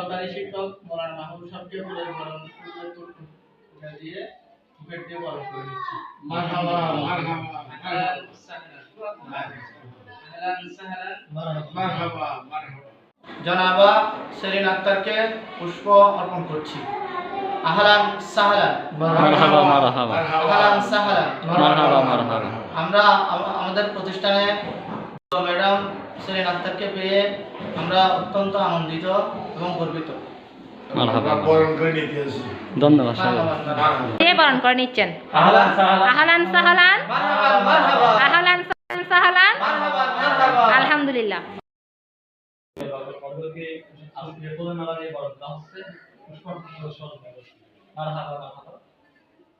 সহকারী শিক্ষক মোলান মাহবুব সাহেবকে ফুলের বরণ ফুলের দিয়ে বুকেট দিয়ে বরণ করে নিচ্ছি মারহাবা, মারহাবা। আহলান সাহলান। মারহাবা, মারহাবা। জনাবা সেলিন আক্তারকে পুষ্প অর্পণ করছি আহলান সাহলান মারহাবা, মারহাবা। আহলান সাহলান মারহাবা, মারহাবা। আমরা আমাদের প্রতিষ্ঠানে ম্যাডাম সেলিন আক্তারকে পেয়ে আমরা অত্যন্ত আনন্দিত এবং গর্বিত। বরণ করে ধন্যবাদ সবাই বরণ করে নিচ্ছেন? আহলান আহলান সাহালান? মারহাবা মারহাবা। আহলান সাহালান সাহালান? মারহাবা মারহাবা। আলহামদুলিল্লাহ।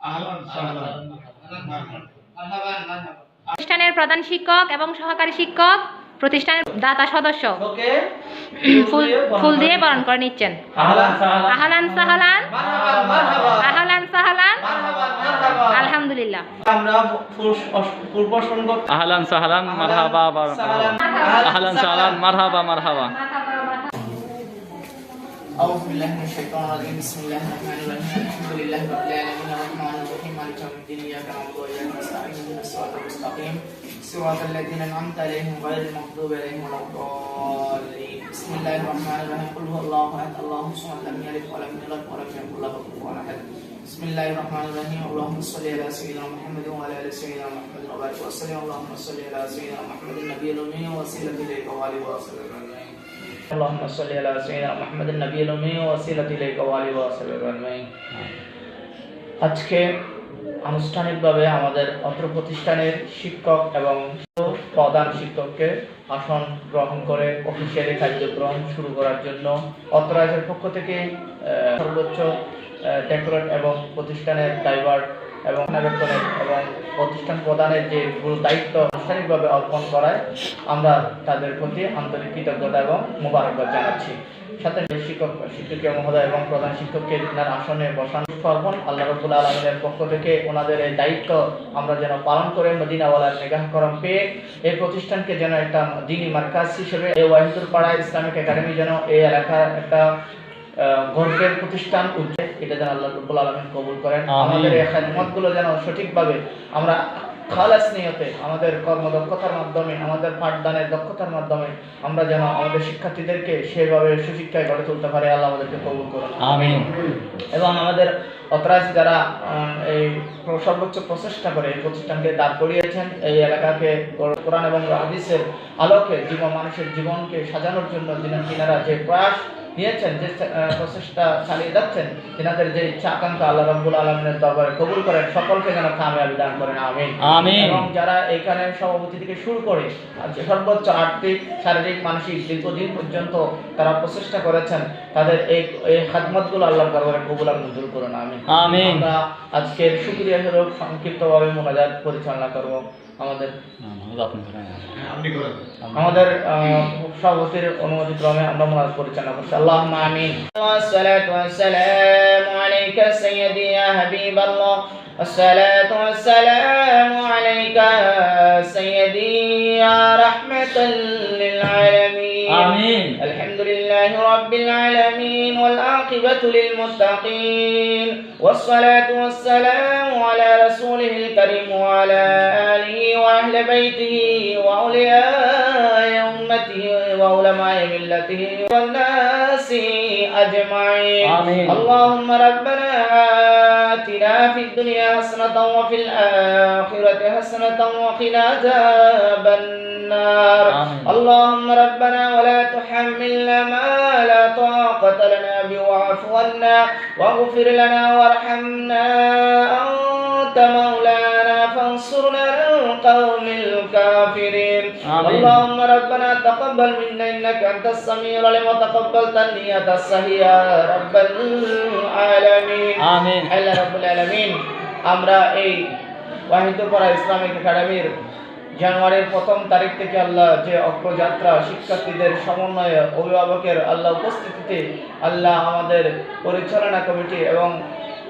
আহলান সাহলান। প্রতিষ্ঠানের প্রধান শিক্ষক এবং সহকারী শিক্ষক প্রতিষ্ঠানের দাতা সদস্য। ফুল ফুল দিয়ে বরণ করে নিচ্ছেন। আহলান আহলান সাহালান। মারহাবা মারহাবা আহলান সাহালান। মারহাবা মারহাবা আলহামদুলিল্লাহ। আমরা পূর্ব সঙ্গ আহলান সাহালান মারহাবা মারহাবা আহলান সাহলান মারহাবা মারহাবা। أعوذ بالله من الشيطان الرجيم. بسم الله الرحمن الرحيم. الحمد لله رب العالمين. الرحمن الرحيم. مالك يوم الدين. إياك نعبد وإياك نستعين. اهدنا الصراط المستقيم. صراط الذين أنعمت عليهم غير المغضوب عليهم ولا الضالين. بسم الله الرحمن الرحيم. قل هو الله أحد. الله الصمد لم يلد ولم يولد ولم يكن له كفوا أحد. بسم الله الرحمن الرحيم. اللهم صل على سيدنا محمد وعلى آل سيدنا محمد. وبارك وسلم. اللهم صل على سيدنا محمد النبي الأمي. وسيلة إليك وآله وصحبه اللهم صل على سيدنا محمد النبي الأمي وسيلة إليك وآله وصحبه أجمعين আজকে আনুষ্ঠানিকভাবে আমাদের অত্র প্রতিষ্ঠানের শিক্ষক এবং প্রধান শিক্ষককে আসন গ্রহণ করে অফিসিয়ালি কার্যক্রম শুরু করার জন্য অত্রাজের পক্ষ থেকে আহ, সর্বোচ্চ ডেকোরেট এবং প্রতিষ্ঠানের ড্রাইভার এবং বেতনের এবং প্রতিষ্ঠান প্রদানের যে গুরু দায়িত্ব আনুষ্ঠানিকভাবে অর্পণ করায় আমরা তাদের প্রতি আন্তরিক কৃতজ্ঞতা এবং মোবারকবাদ জানাচ্ছি। সাথে শিক্ষক শিক্ষকীয় মহোদয় এবং প্রধান শিক্ষককে তার আসনে বসানো অর্পণ আল্লাহ রবুল আলমের পক্ষ থেকে ওনাদের এই দায়িত্ব আমরা যেন পালন করে মদিনাওয়ালার করম পেয়ে এই প্রতিষ্ঠানকে যেন একটা দিনী মার্কাজ হিসেবে এই ওয়াহিদুল পাড়া ইসলামিক একাডেমি যেন এই এলাকার একটা গর্বের প্রতিষ্ঠান উঠে এটা যেন আল্লাহ রবুল আলমিন কবুল করেন। আমাদের এই খেদমতগুলো যেন সঠিকভাবে আমরা খালাস নিয়তে আমাদের কর্মদক্ষতার মাধ্যমে আমাদের পাঠদানের দক্ষতার মাধ্যমে আমরা যেন আমাদের শিক্ষার্থীদেরকে সেভাবে সুশিক্ষায় গড়ে তুলতে পারি আল্লাহ আমাদেরকে কবুল করুন। আমিন। এবং আমাদের অপরাধী যারা এই সর্বোচ্চ প্রচেষ্টা করে এই প্রতিষ্ঠানকে দাঁড় করিয়েছেন এই এলাকাকে কোরআন এবং হাদিসের আলোকে জীবন মানুষের জীবনকে সাজানোর জন্য যিনি তিনারা যে প্রয়াস নিয়েছেন যে প্রচেষ্টা চালিয়ে যাচ্ছেন তিনাদের যে ইচ্ছা আকাঙ্ক্ষা আল্লাহ রব্বুল আলমিনের দরবারে কবুল করেন সকলকে যেন কামিয়াবি দান করেন আমিন আমিন। এবং যারা এখানে সভাপতি থেকে শুরু করে যে সর্বোচ্চ আর্থিক শারীরিক মানসিক দীর্ঘদিন পর্যন্ত তারা প্রচেষ্টা করেছেন তাদের এই এই খাদমতগুলো আল্লাহ দরবারে কবুল আর মঞ্জুর করুন আমিন আমিন। আমরা আজকের শুক্রিয়া স্বরূপ সংক্ষিপ্তভাবে মোনাজাত পরিচালনা করব আমাদের আপনি করেন। আমাদের আহ, সভাপতির অনুমতি ক্রমে আমরা মোনাজাত পরিচালনা করছি আল্লাহ আমিন والصلاة والسلام عليك سيدي يا حبيب الله الصلاة والسلام عليك سيدي يا رحمة للعالمين آمين. الحمد لله رب العالمين والعاقبة للمتقين والصلاة والسلام على رسوله الكريم وعلى آله وأهل بيته وأولياء أمته وعلماء ملته والناس أجمعين آمين. اللهم ربنا آتنا في الدنيا حسنة وفي الآخرة حسنة وقنا عذاب النار آمين. اللهم ربنا ولا تحملنا ما لا طاقة لنا به واعف عنا واغفر لنا وارحمنا أنت مولانا فانصرنا على القوم الكافرين آمين. اللهم ربنا تقبل منا إنك أنت السميع العليم وتقبل تنية الصحيح يا رب العالمين আমিন আল্লাহ রাব্বুল আলামিন আমরা এই ওয়াহিদুপাড়া ইসলামিক একাডেমির জানুয়ারির প্রথম তারিখ থেকে আল্লাহ যে অগ্রযাত্রা শিক্ষার্থীদের সমন্বয়ে অভিভাবকের আল্লাহ উপস্থিতিতে আল্লাহ আমাদের পরিচালনা কমিটি এবং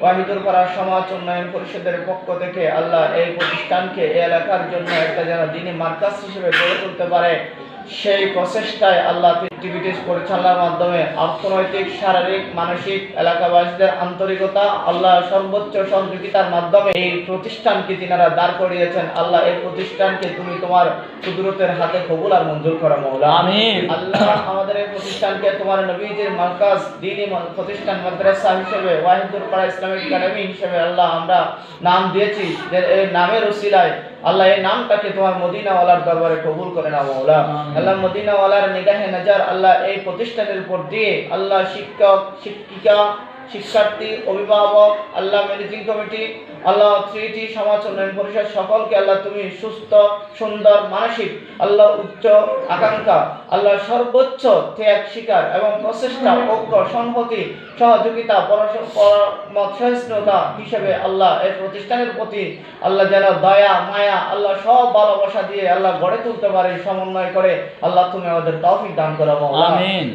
ওয়াহিদুল পাড়া সমাজ উন্নয়ন পরিষদের পক্ষ থেকে আল্লাহ এই প্রতিষ্ঠানকে এলাকার জন্য একটা যেন দিনী মার্কাজ হিসেবে গড়ে তুলতে পারে। সেই প্রচেষ্টায় আল্লাহ অ্যাক্টিভিটিস পরিচালনার মাধ্যমে অর্থনৈতিক শারীরিক মানসিক এলাকাবাসীদের আন্তরিকতা আল্লাহ সর্বোচ্চ সহযোগিতার মাধ্যমে এই প্রতিষ্ঠানকে তিনারা দাঁড় করিয়েছেন। আল্লাহ এই প্রতিষ্ঠানকে তুমি তোমার কুদরতের হাতে কবুল আর মঞ্জুর করো মৌলা আমিন। আল্লাহ আমাদের এই প্রতিষ্ঠানকে তোমার নবীজির মার্কাজ দিনী প্রতিষ্ঠান মাদ্রাসা হিসেবে ওয়াহিদুর পাড়া ইসলামিক একাডেমি হিসেবে আল্লাহ আমরা নাম দিয়েছি। যে এই নামের উসিলায় আল্লাহ এই নামটাকে তোমার মদিনাওয়ালার দরবারে কবুল করে নাও মৌলা আল্লাহ মদিনাওয়ালার নিগাহে নাজার আল্লাহ এই প্রতিষ্ঠানের উপর দিয়ে আল্লাহ শিক্ষক শিক্ষিকা শিক্ষার্থী অভিভাবক আল্লাহ ম্যানেজিং কমিটি আল্লাহ থ্রিটি সমাজ উন্নয়ন পরিষদ সকলকে আল্লাহ তুমি সুস্থ সুন্দর মানসিক আল্লাহ উচ্চ আকাঙ্ক্ষা আল্লাহ সর্বোচ্চ ত্যাগ স্বীকার এবং প্রচেষ্টা ঐক্য সংহতি সহযোগিতা পরশ- হিসেবে আল্লাহ এর প্রতিষ্ঠানের প্রতি আল্লাহ যেন দয়া মায়া আল্লাহ সব ভালোবাসা দিয়ে আল্লাহ গড়ে তুলতে পারে সমন্বয় করে আল্লাহ তুমি আমাদের তৌফিক দান করো মৌলা।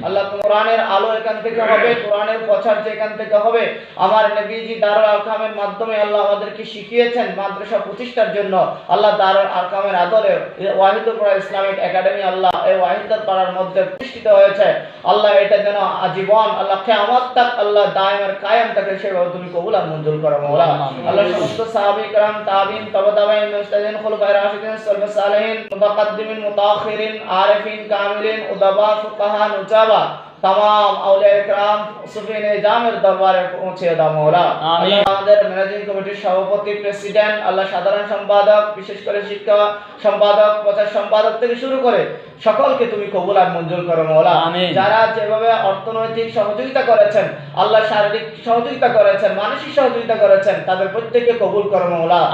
আল্লাহ তুমি কোরআনের আলো এখান থেকে হবে কোরআনের প্রচার যে এখান থেকে হবে আমার নবীজি দারুল আরকামের মাধ্যমে আল্লাহ আমাদেরকে শিখিয়েছেন মাদ্রাসা প্রতিষ্ঠার জন্য আল্লাহ দারুল আরকামের আদরে ওয়াহিদুল্লাহ ইসলামিক একাডেমি আল্লাহ এই ওয়াহিদুল পাড়ার মধ্যে প্রতিষ্ঠিত হয়েছে আল্লাহ এটা যেন আজীবন আল্লাহ কিয়ামত তাক আল্লাহ দায়েমের কায়েম থাকে সেভাবে তুমি কবুল আর মঞ্জুর করো মৌলা আমিন। আল্লাহ সমস্ত সাহাবী کرام তাবিন তবে তাবিন মুস্তাদিন খুলফায়ে রাশিদিন সালফ সালেহিন মুতাকাদ্দিমিন মুতাআখিরিন আরিফিন কামিলিন উদাবা ফুকাহা নুজাবা तमाम औलिया ইকরাম সুফিন জামের দরবারে পৌঁছে দাও মওলা আমিন। আল্লাহ আমাদের ম্যানেজিং কমিটির সভাপতি প্রেসিডেন্ট আল্লাহ সাধারণ সম্পাদক বিশেষ করে শিক্ষা সম্পাদক প্রচার সম্পাদক থেকে শুরু করে সকলকে তুমি কবুল আর মঞ্জুর করো আমিন। যারা যেভাবে অর্থনৈতিক সহযোগিতা করেছেন আল্লাহ শারীরিক সহযোগিতা করেছেন মানসিক সহযোগিতা করেছেন তাদের প্রত্যেককে কবুল করো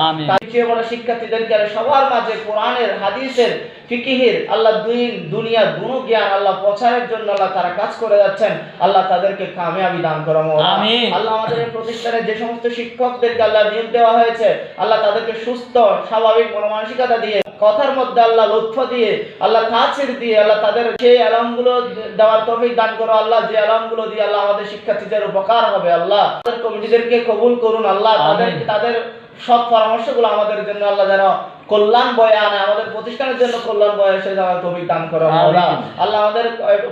আমিন। বড় শিক্ষার্থীদেরকে সবার মাঝে কোরআনের হাদিসের ফিকিহের আল্লাহ দিন দুনিয়া দুনো জ্ঞান আল্লাহ প্রচারের জন্য আল্লাহ তারা কাজ করে যাচ্ছেন আল্লাহ তাদেরকে কামিয়াবি দান করো। আমিন। আল্লাহ আমাদের এই প্রতিষ্ঠানে যে সমস্ত শিক্ষকদেরকে আল্লাহ নিয়োগ দেওয়া হয়েছে আল্লাহ তাদেরকে সুস্থ স্বাভাবিক মনোমানসিকতা দিয়ে কথার মধ্যে আল্লাহ লক্ষ্য দিয়ে আল্লাহ তাসির দিয়ে আল্লাহ তাদের সেই অ্যালার্মগুলো দেওয়ার তৌফিক দান করো আল্লাহ যে অ্যালার্মগুলো দিয়ে আল্লাহ আমাদের শিক্ষার্থীদের উপকার হবে আল্লাহ তাদের কমিটিদেরকে কবুল করুন আল্লাহ তাদের। তাদের সব পরামর্শগুলো আমাদের জন্য আল্লাহ যেন কল্যাণ বয়ে আনে আমাদের প্রতিষ্ঠানের জন্য কল্যাণ বয়ে এসে যাওয়ার তৌফিক দান করো মওলা আল্লাহ আমাদের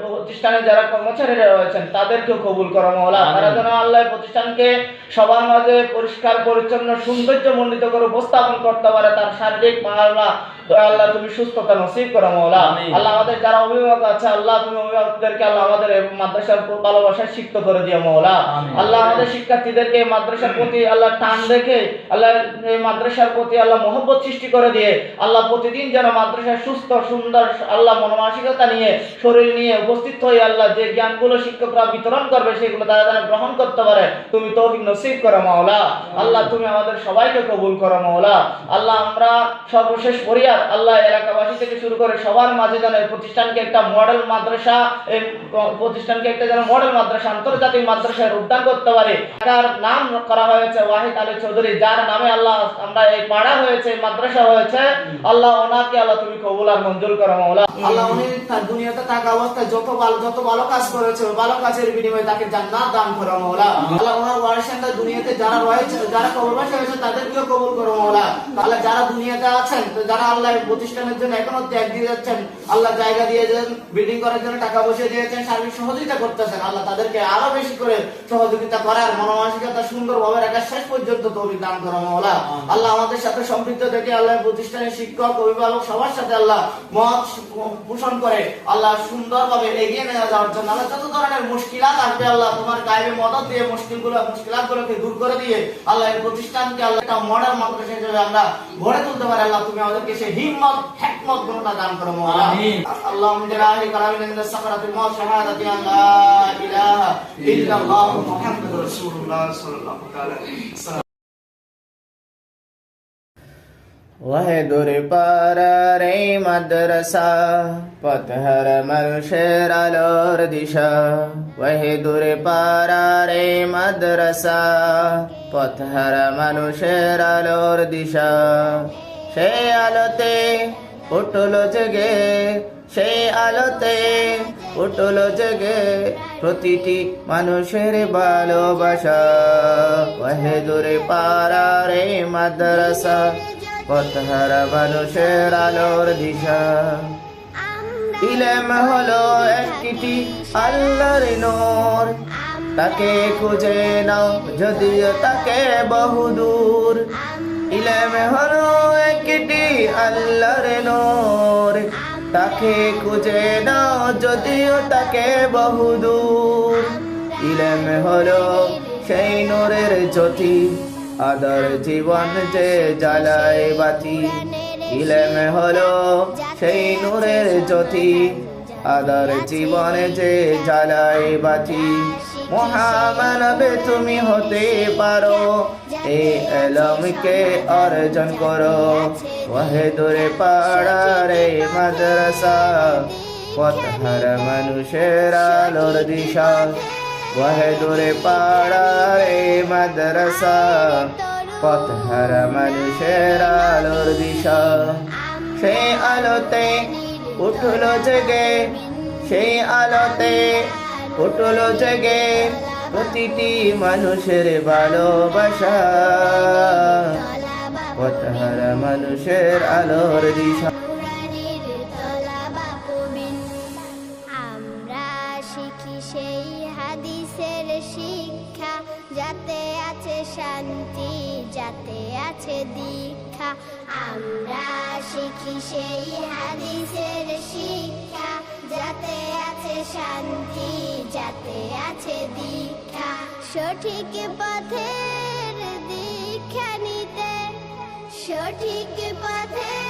প্রতিষ্ঠানে যারা কর্মচারীরা রয়েছেন তাদেরকেও কবুল করো আমিন। তারা যেন আল্লাহ প্রতিষ্ঠানকে সবার মাঝে পরিষ্কার পরিচ্ছন্ন সৌন্দর্য মণ্ডিত করে উপস্থাপন করতে পারে তার শারীরিক আল্লাহ আল্লাহ তুমি সুস্থতা নসিব করো আমিন। আল্লাহ আমাদের যারা অভিভাবক আছে আল্লাহ তুমি অভিভাবকদেরকে আল্লাহ আমাদের মাদ্রাসার ভালোবাসায় করে দিও আমিন। আল্লাহ আমাদের শিক্ষার্থীদেরকে মাদ্রাসার প্রতি আল্লাহ টান রেখে আল্লাহ মাদ্রাসার প্রতি আল্লাহ মহব্বত সৃষ্টি করে দিয়ে আল্লাহ প্রতিদিন যেন মাদ্রাসায় সুস্থ সুন্দর আল্লাহ মনোমানসিকতা নিয়ে শরীর নিয়ে উপস্থিত হয়ে আল্লাহ যে জ্ঞানগুলো শিক্ষকরা বিতরণ করবে সেগুলো তারা যেন গ্রহণ করতে পারে তুমি তৌফিক নসিব করো মাওলা আল্লাহ তুমি আমাদের সবাইকে কবুল করো মাওলা আল্লাহ আমরা সর্বশেষ পরিয়ার আল্লাহ এলাকাবাসী থেকে শুরু করে সবার মাঝে যেন এই প্রতিষ্ঠানকে একটা মডেল মাদ্রাসা প্রতিষ্ঠানকে একটা যেন মডেল মাদ্রাসা, আন্তর্জাতিক মাদ্রাসায় রূপদান করতে পারে। তার নাম করা হয়েছে ওয়াহিদ আলী চৌধুরী, যার নামে আল্লাহ, আমরা এই পাড়া হয়েছে মাদ্রাসা হয়েছে। আল্লাহ ওনাকে আল্লাহ তুমি কবুল আর মঞ্জুর করো, মাওলা। আল্লাহ উনি তার দুনিয়াতে থাকা অবস্থায় যত ভালো যত ভালো কাজ করেছে ভালো কাজের বিনিময়ে তাকে জান্নাত দান করো, মাওলা। আল্লাহ ওনার দুনিয়াতে যারা রয়েছে, যারা কবরবাসী হয়েছে তাদেরকেও কবুল করো, মাওলা। আল্লাহ যারা দুনিয়াতে আছেন যারা আল্লাহ এই প্রতিষ্ঠানের জন্য এখনও ত্যাগ দিয়ে যাচ্ছেন। আল্লাহ জায়গা দিয়েছেন বিল্ডিং করার জন্য টাকা পয়সা দিয়েছেন, সার্বিক সহযোগিতা করতেছেন। আল্লাহ তাদেরকে আরও বেশি করে সহযোগিতা করার, মনোমানসিকতা সুন্দরভাবে রাখার শেষ পর্যন্ত তৌফিক দান করো মাওলা। আল্লাহ আমাদের সাথে সম্পৃক্ত থেকে আল্লাহ প্রতিষ্ঠানের শিক্ষক, অভিভাবক সবার সাথে আল্লাহ মত পোষণ করে, আল্লাহ সুন্দরভাবে এগিয়ে নিয়ে যাওয়ার জন্য আল্লাহ যত ধরনের মুশকিলাত আসবে, আল্লাহ তোমার গায়ে মদত দিয়ে মুশকিলগুলো, মুশকিলাতগুলোকে দূর করে দিয়ে আল্লাহ প্রতিষ্ঠানকে আল্লাহ একটা মডেল মাদ্রাসা হিসেবে আমরা গড়ে তুলতে পারি। আল্লাহ তুমি আমাদেরকে সেই হিম্মত হিকমত গুণতা দান করো মাওলা আল্লাহ আমাদের আহলি কালামের ইন্দ সাকারাতুল শাহাদাতি আল্লাহ ইলাহা ইল্লাল্লাহ মুহাম্মাদুর রাসূলুল্লাহ সাল্লাল্লাহু তাআলা আলোর দিশা। মানুষের আলোর দিশা। সেই আলোতে উঠল জেগে সেই আলোতে উঠল জেগে প্রতিটি মানুষের ভালোবাসা। ওহে দূরে পাড়ারে মাদ্রাসা, পথহারা মানুষের আলোর দিশা। ইলেম হলো একটি আল্লাহর নূর, তাকে খুঁজে নাও যদিও তাকে বহুদূর। ইলেম হলো একটি আল্লাহর নূর। তাকে খুঁজে নাও যদিও তাকে বহুদূর। ইলেম হলো সেই নূরের জ্যোতি, আদর জীবন যে জ্বালায় বাতি। ইলেম হলো সেই নূরের জ্যোতি, আদর জীবনে যে জ্বালায় বাতি। মহামানবে, তুমি হতে পারো। এই এলমকে অর্জন করো। ওহে দূরে পাড়ারে মাদ্রাসা পথহার মানুষের আলোর দিশা। ওহে দূরে পাড়ারে মাদ্রাসা পথহার মানুষের আলোর দিশা। সেই আলোতে উঠল জেগে সেই আলোতে উঠল জেগে প্রতিটি মানুষের ভালোবাসা। পথহার মানুষের আলোর দিশা। সেই হাদিসের শিক্ষা। যাতে আছে শান্তি, যাতে আছে দীক্ষা। আমরা শিখি সেই হাদিসের শিক্ষা। যাতে আছে শান্তি যাতে আছে দীক্ষা। সঠিক পথের দীক্ষা নিতে সঠিক পথের